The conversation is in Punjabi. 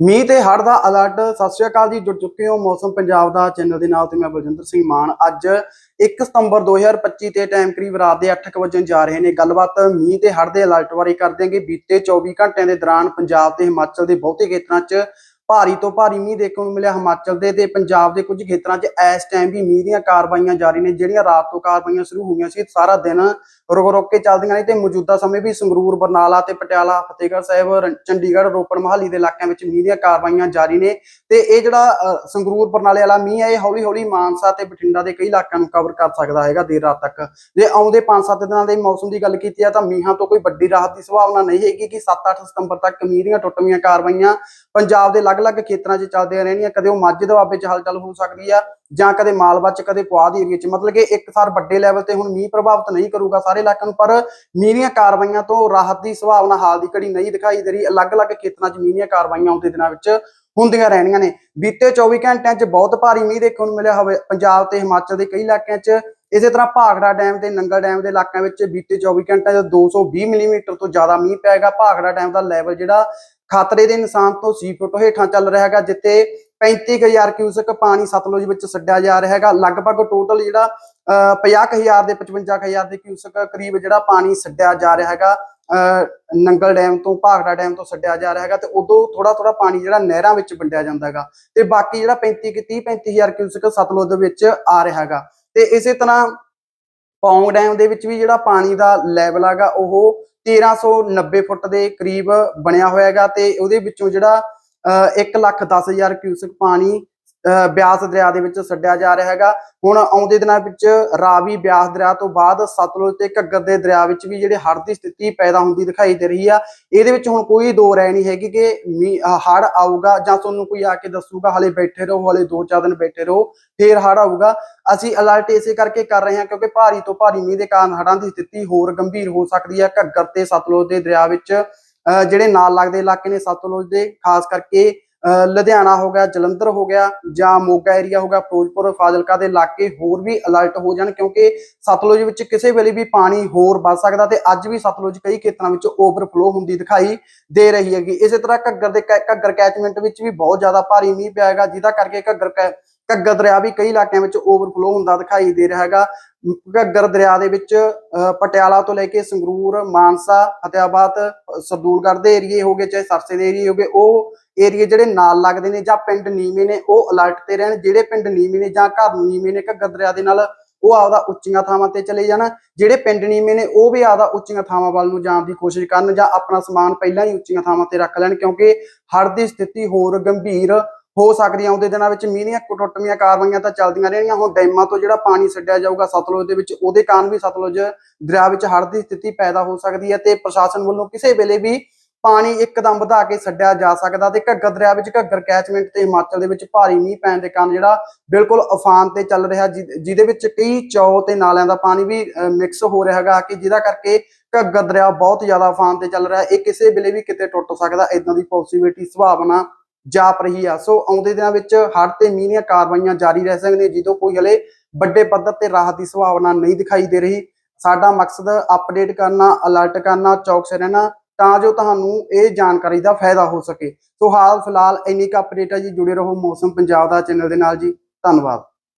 ਮੀਂਹ ਤੇ ਹੜ੍ਹ ਦਾ ਅਲਰਟ ਸਤਿ ਸ਼੍ਰੀ ਅਕਾਲ ਜੀ, ਜੁੜ ਚੁੱਕੇ ਹੋ ਮੌਸਮ ਪੰਜਾਬ ਦਾ ਚੈਨਲ ਦੇ ਨਾਲ ਤੇ ਮੈਂ ਬਲਜਿੰਦਰ ਸਿੰਘ ਮਾਨ। ਅੱਜ 1 ਸਤੰਬਰ 2025 ਤੇ ਟਾਈਮ ਕਰੀਬ ਰਾਤ ਦੇ 8 ਵਜੇ ਜਾ ਰਹੇ ਨੇ ਗੱਲਬਾਤ। ਮੀਂਹ ਤੇ ਹੜ੍ਹ ਦੇ ਅਲਰਟ ਬਾਰੇ ਕਰ ਦਿਆਂਗੇ ਬੀਤੇ 24 ਘੰਟਿਆਂ ਦੇ ਦੌਰਾਨ ਪੰਜਾਬ ਤੇ ਹਿਮਾਚਲ ਦੇ ਬਹੁਤੇ ਖੇਤਰਾਂ 'ਚ ਭਾਰੀ ਤੋਂ ਭਾਰੀ ਮੀਂਹ ਦੇਖਣ ਨੂੰ ਮਿਲਿਆ ਹਿਮਾਚਲ ਦੇ ਤੇ ਪੰਜਾਬ ਦੇ ਕੁਝ ਖੇਤਰਾਂ 'ਚ ਇਸ ਟਾਈਮ ਵੀ ਮੀਂਹ ਦੀਆਂ ਕਾਰਵਾਈਆਂ ਜਾਰੀ ਨੇ, ਜਿਹੜੀਆਂ ਰਾਤ ਤੋਂ ਕਾਰਵਾਈਆਂ ਸ਼ੁਰੂ ਹੋਈਆਂ ਸੀ, ਸਾਰਾ ਦਿਨ ਰੁਕ ਰੁਕ ਕੇ ਚੱਲਦੀਆਂ ਨੇ ਤੇ ਮੌਜੂਦਾ ਸਮੇਂ ਵੀ ਸੰਗਰੂਰ, ਬਰਨਾਲਾ ਤੇ ਪਟਿਆਲਾ, ਫਤਿਹਗੜ੍ਹ ਸਾਹਿਬ ਚੰਡੀਗੜ੍ਹ, ਰੋਪੜ, ਮਹਾਲੀ ਦੇ ਇਲਾਕਿਆਂ ਵਿੱਚ ਮੀਂਹ ਦੀਆਂ ਕਾਰਵਾਈਆਂ ਜਾਰੀ ਨੇ ਤੇ ਇਹ ਜਿਹੜਾ ਸੰਗਰੂਰ, ਬਰਨਾਲੇ ਵਾਲਾ ਮੀਂਹ ਹੈ, ਇਹ ਹੌਲੀ ਹੌਲੀ ਮਾਨਸਾ ਤੇ ਬਠਿੰਡਾ ਦੇ ਕਈ ਇਲਾਕਿਆਂ ਨੂੰ ਕਵਰ ਕਰ ਸਕਦਾ ਹੈਗਾ ਦੇਰ ਰਾਤ ਤੱਕ। ਜੇ ਆਉਂਦੇ 5-7 ਦਿਨਾਂ ਦੇ ਮੌਸਮ ਦੀ ਗੱਲ ਕੀਤੀ ਆ ਤਾਂ ਮੀਂਹਾਂ ਤੋਂ ਕੋਈ ਵੱਡੀ ਰਾਹਤ ਦੀ ਸੰਭਾਵਨਾ ਨਹੀਂ ਹੈਗੀ ਕਿ 7-8 ਸਤੰਬਰ ਤੱਕ ਮੀਂਹ ਦੀਆਂ ਟੁੱਟਵੀਆਂ ਕਾਰਵਾਈਆਂ ਪੰਜਾਬ ਦੇ ਅਲੱਗ-ਅਲੱਗ ਖੇਤਰਾਂ 'ਚ ਚੱਲਦੀਆਂ ਰਹਿਣੀਆਂ, ਕਦੇ ਉਹ ਮਾਝੇ ਦੁਆਬੇ 'ਚ ਹਲਚਲ ਹੋ ਸਕਦੀ ਆ ਜਾਂ ਕਦੇ ਮਾਲਵਾ 'ਚ ਕਦੇ ਪੁਆਧ ਏਰੀਏ 'ਚ। ਮਤਲਬ ਕਿ ਇੱਕ ਸਾਰ ਵੱਡੇ ਲੈਵਲ ਤੇ ਹੁਣ ਮੀਂਹ ਪ੍ਰਭਾਵਿਤ ਨਹੀਂ ਕਰੂਗਾ ਸਾਰੇ ਇਲਾਕਿਆਂ ਨੂੰ, ਪਰ ਮੀਂਹ ਦੀਆਂ ਕਾਰਵਾਈਆਂ ਤੋਂ ਰਾਹਤ ਦੀ ਸੰਭਾਵਨਾ ਹਾਲ ਦੀ ਘੜੀ ਨਹੀਂ ਦਿਖਾਈ ਦੇ ਰਹੀ। ਅਲੱਗ-ਅਲੱਗ ਖੇਤਰਾਂ 'ਚ ਮੀਂਹ ਦੀਆਂ ਕਾਰਵਾਈਆਂ ਆਉਂਦੇ ਦਿਨਾਂ ਵਿੱਚ ਹੁੰਦੀਆਂ ਰਹਿਣੀਆਂ ਨੇ। ਬੀਤੇ 24 ਘੰਟਿਆਂ 'ਚ ਬਹੁਤ ਭਾਰੀ ਮੀਂਹ ਦੇਖਣ ਨੂੰ ਮਿਲਿਆ ਹੋਵੇ। ਪੰਜਾਬ ਤੇ ਹਿਮਾਚਲ ਦੇ ਕਈ ਇਲਾਕਿਆਂ 'ਚ ਇਸੇ ਤਰ੍ਹਾਂ ਭਾਖੜਾ ਡੈਮ ਤੇ ਨੰਗਲ ਡੈਮ ਦੇ ਇਲਾਕਿਆਂ ਵਿੱਚ ਬੀਤੇ 24 ਘੰਟਿਆਂ 'ਚ 220 ਮਿਲੀਮੀਟਰ ਤੋਂ ਜ਼ਿਆਦਾ ਮੀਂਹ ਪਿਆਗਾ ਭਾਖੜਾ ਡੈਮ ਦਾ ਲੈਵਲ ਜਿਹੜਾ ਖਤਰੇ ਦੇ ਨਿਸ਼ਾਨ ਤੋਂ 6 ਫੁੱਟ ਹੇਠਾਂ ਚੱਲ ਰਿਹਾ ਹੈਗਾ ਜਿੱਥੇ 35000 ਕਿਊਸਕ ਪਾਣੀ ਸਤਲੁਜ ਵਿੱਚ ਛੱਡਿਆ ਜਾ ਰਿਹਾ ਹੈਗਾ। ਲਗਭਗ ਟੋਟਲ ਜਿਹੜਾ ਅਹ, 50000 ਦੇ 55000 ਦੇ ਕਿਊਸਕ ਕਰੀਬ ਜਿਹੜਾ ਪਾਣੀ ਛੱਡਿਆ ਜਾ ਰਿਹਾ ਹੈਗਾ ਅਹ, ਨੰਗਲ ਡੈਮ ਤੋਂ ਭਾਗੜਾ ਡੈਮ ਤੋਂ ਛੱਡਿਆ ਜਾ ਰਿਹਾ ਹੈਗਾ ਤੇ ਉਦੋਂ ਥੋੜਾ ਥੋੜਾ ਪਾਣੀ ਜਿਹੜਾ ਨਹਿਰਾਂ ਵਿੱਚ ਵੰਡਿਆ ਜਾਂਦਾ ਹੈਗਾ। ਤੇ ਬਾਕੀ ਜਿਹੜਾ 35 ਕਿ 30 35000 ਕਿਊਸਕ ਸਤਲੁਜ ਦੇ ਵਿੱਚ ਆ ਰਿਹਾ ਹੈਗਾ। ਤੇ ਇਸੇ ਤਰ੍ਹਾਂ ਪੌਂਗ ਡੈਮ ਦੇ ਵਿੱਚ ਵੀ ਜਿਹੜਾ ਪਾਣੀ ਦਾ ਲੈਵਲ ਹੈਗਾ, ਉਹ 1390 ਫੁੱਟ ਦੇ ਕਰੀਬ ਬਣਿਆ ਹੋਇਆ ਹੈਗਾ ਤੇ ਉਹਦੇ ਵਿੱਚੋਂ ਜਿਹੜਾ 1 ਲੱਖ 10000 ਕਿਊਸਕ ਪਾਣੀ ਬਿਆਸ ਦਰਿਆ ਦੇ ਵਿੱਚ ਛੱਡਿਆ ਜਾ ਰਿਹਾ ਹੈਗਾ। ਹੁਣ ਆਉਂਦੇ ਦਿਨਾਂ ਵਿੱਚ ਰਾਵੀ ਬਿਆਸ ਦਰਿਆ ਤੋਂ ਬਾਅਦ ਸਤਲੁਜ ਤੇ ਘੱਗਰ ਦੇ ਦਰਿਆ ਵਿੱਚ ਵੀ ਜਿਹੜੇ ਹੜ੍ਹ ਦੀ ਸਥਿਤੀ ਪੈਦਾ ਹੁੰਦੀ ਦਿਖਾਈ ਦੇ ਰਹੀ ਆ। ਇਹਦੇ ਵਿੱਚ ਹੁਣ ਕੋਈ ਦੋ ਰਾਏ ਨਹੀਂ ਹੈਗੀ ਕਿ ਹੜ੍ਹ ਆਊਗਾ ਜਾਂ ਤੁਹਾਨੂੰ ਕੋਈ ਆ ਕੇ ਦੱਸੂਗਾ, ਹਲੇ ਬੈਠੇ ਰਹੋ, ਹਲੇ 2-4 ਦਿਨ ਬੈਠੇ ਰਹੋ, ਫੇਰ ਹੜ੍ਹ ਆਊਗਾ। ਅਸੀਂ ਅਲਰਟ ਇਸੇ ਕਰਕੇ ਕਰ ਰਹੇ ਹਾਂ ਕਿਉਂਕਿ ਭਾਰੀ ਤੋਂ ਭਾਰੀ ਮੀਂਹ ਦੇ ਕਾਰਨ ਹੜ੍ਹਾਂ ਦੀ ਸਥਿਤੀ ਹੋਰ ਗੰਭੀਰ ਹੋ ਸਕਦੀ ਹੈ ਘੱਗਰ ਤੇ ਸਤਲੁਜ ਦੇ ਦਰਿਆ ਵਿੱਚ ਅਹ ਜਿਹੜੇ ਨਾਲ ਲੱਗਦੇ ਇਲਾਕੇ ਨੇ ਸਤਲੁਜ ਦੇ, ਖਾਸ ਕਰਕੇ ਲੁਧਿਆਣਾ ਹੋ ਗਿਆ ਜਲੰਧਰ ਹੋ ਗਿਆ ਜਾਂ ਮੋਗਾ ਏਰੀਆ ਹੋ ਗਿਆ ਫਿਰੋਜ਼ਪੁਰ ਫਾਜ਼ਿਲਕਾ ਦੇ ਇਲਾਕੇ ਹੋਰ ਵੀ ਅਲਰਟ ਹੋ ਜਾਣ ਕਿਉਂਕਿ ਸਤਲੁਜ ਵਿੱਚ ਕਿਸੇ ਵੇਲੇ ਵੀ ਪਾਣੀ ਹੋਰ ਵੱਧ ਸਕਦਾ ਤੇ ਅੱਜ ਵੀ ਸਤਲੁਜ ਕਈ ਖੇਤਰਾਂ ਵਿੱਚ ਓਵਰਫਲੋ ਹੁੰਦੀ ਦਿਖਾਈ ਦੇ ਰਹੀ ਹੈਗੀ। ਇਸੇ ਤਰ੍ਹਾਂ ਘੱਗਰ ਦੇ ਕੈ- ਘੱਗਰ ਕੈਚਮੈਂਟ ਵਿੱਚ ਵੀ ਬਹੁਤ ਜ਼ਿਆਦਾ ਭਾਰੀ ਮੀਂਹ ਪਿਆ ਹੈਗਾ ਜਿਹਦਾ ਕਰਕੇ ਘੱਗਰ ਕੈ- ਘੱਗਰ ਦਰਿਆ ਵੀ ਕਈ ਇਲਾਕਿਆਂ ਵਿੱਚ ਓਵਰਫਲੋ ਹੁੰਦਾ ਦਿਖਾਈ ਦੇ ਰਿਹਾ ਹੈਗਾ। ਘੱਗਰ ਦਰਿਆ ਦੇ ਵਿੱਚ ਅਹ, ਪਟਿਆਲਾ ਤੋਂ ਲੈ ਕੇ ਸੰਗਰੂਰ ਮਾਨਸਾ ਫਤਿਆਬਾਦ ਅਹ, ਸਰਦੂਲਗੜ੍ਹ ਦੇ ਏਰੀਏ ਹੋ ਗਏ ਚਾਹੇ ਸਰਸੇ ਦੇ ਏਰੀਏ ਹੋ ਗਏ ਉਹ ਏਰੀਏ ਜਿਹੜੇ ਨਾਲ ਲੱਗਦੇ ਨੇ ਜਾਂ ਪਿੰਡ ਨੀਵੇਂ ਨੇ, ਉਹ ਅਲਰਟ ਤੇ ਰਹਿਣ। ਜਿਹੜੇ ਪਿੰਡ ਨੀਵੇਂ ਨੇ ਜਾਂ ਘਰ ਨੀਵੇਂ ਨੇ ਘੱਗਰ ਦਰਿਆ ਦੇ ਨਾਲ ਉਹ ਆਪਦਾ ਉੱਚੀਆਂ ਥਾਵਾਂ ਤੇ ਚਲੇ ਜਾਣ। ਜਿਹੜੇ ਪਿੰਡ ਨੀਵੇਂ ਨੇ, ਉਹ ਵੀ ਆਪਦਾ ਉੱਚੀਆਂ ਥਾਵਾਂ ਵੱਲ ਨੂੰ ਜਾਣ ਦੀ ਕੋਸ਼ਿਸ਼ ਕਰਨ ਜਾਂ ਆਪਣਾ ਸਮਾਨ ਪਹਿਲਾਂ ਹੀ ਉੱਚੀਆਂ ਥਾਵਾਂ ਤੇ ਰੱਖ ਲੈਣ, ਕਿਉਂਕਿ ਹੜ੍ਹ ਦੀ ਸਥਿਤੀ ਹੋਰ ਗੰਭੀਰ ਹੋ ਸਕਦੀ ਆਉਂਦੇ ਦਿਨਾਂ ਵਿੱਚ ਮੀਂਹ ਦੀਆਂ ਟੁੱਟਵੀਆਂ ਕਾਰਵਾਈਆਂ ਤਾਂ ਚੱਲਦੀਆਂ ਰਹਿਣਗੀਆਂ ਹੁਣ ਡੈਮਾਂ ਤੋਂ ਜਿਹੜਾ ਪਾਣੀ ਛੱਡਿਆ ਜਾਊਗਾ ਸਤਲੁਜ ਦੇ ਵਿੱਚ, ਉਹਦੇ ਕਾਰਨ ਵੀ ਸਤਲੁਜ ਦਰਿਆ ਵਿੱਚ ਹੜ੍ਹ ਦੀ ਸਥਿਤੀ ਪੈਦਾ ਹੋ ਸਕਦੀ ਹੈ ਤੇ ਪ੍ਰਸ਼ਾਸਨ ਵੱਲੋਂ ਕਿਸੇ ਵੇਲੇ ਵੀ ਪਾਣੀ ਇੱਕਦਮ ਵਧਾ ਕੇ ਛੱਡਿਆ ਜਾ ਸਕਦਾ ਤੇ ਘੱਗਰ ਦਰਿਆ ਵਿੱਚ ਘੱਗਰ ਕੈਚਮੈਂਟ ਤੇ ਹਿਮਾਚਲ ਦੇ ਵਿੱਚ ਭਾਰੀ ਮੀਂਹ ਪੈਣ ਦੇ ਕਾਰਨ ਜਿਹੜਾ ਬਿਲਕੁਲ ਅਫਾਨ ਤੇ ਚੱਲ ਰਿਹਾ ਜਿਹਦੇ ਵਿੱਚ ਕਈ ਚੌ ਤੇ ਨਾਲਿਆਂ ਦਾ ਪਾਣੀ ਵੀ ਮਿਕਸ ਹੋ ਰਿਹਾ ਹੈਗਾ ਕਿ ਜਿਹਦਾ ਕਰਕੇ ਘੱਗਰ ਦਰਿਆ ਬਹੁਤ ਜ਼ਿਆਦਾ ਅਫਾਨ ਤੇ ਚੱਲ ਰਿਹਾ। ਇਹ ਕਿਸੇ ਵੇਲੇ ਵੀ ਕਿਤੇ ਟੁੱਟ ਸਕਦਾ ਇਦਾਂ ਦੀ ਪੋਸਿਬਿਲਿਟੀ ਸੰਭਾਵਨਾ ਜਾਪ ਰਹੀ ਆ। ਸੋ ਆਉਂਦੇ ਦਿਨਾਂ ਵਿੱਚ ਹੜ੍ਹ ਤੇ ਮੀਂਹ ਦੀਆਂ ਕਾਰਵਾਈਆਂ ਜਾਰੀ ਰਹਿ ਸਕਦੀਆਂ ਜਦੋਂ ਕੋਈ ਹਲੇ ਵੱਡੇ ਪੱਧਰ ਤੇ ਰਾਹਤ ਦੀ ਸੰਭਾਵਨਾ ਨਹੀਂ ਦਿਖਾਈ ਦੇ ਰਹੀ। ਸਾਡਾ ਮਕਸਦ ਅਪਡੇਟ ਕਰਨਾ ਅਲਰਟ ਕਰਨਾ, ਚੌਕਸ ਰਹਿਣਾ ਤਾਂ ਜੋ ਤੁਹਾਨੂੰ ਇਹ ਜਾਣਕਾਰੀ ਦਾ ਫਾਇਦਾ ਹੋ ਸਕੇ। ਸੋ ਹਾਲ ਫਿਲਹਾਲ ਇੰਨੀ ਕੁ ਅਪਡੇਟ ਹੈ ਜੀ। ਜੁੜੇ ਰਹੋ ਮੌਸਮ ਪੰਜਾਬ ਦਾ ਚੈਨਲ ਦੇ ਨਾਲ ਜੀ। ਧੰਨਵਾਦ।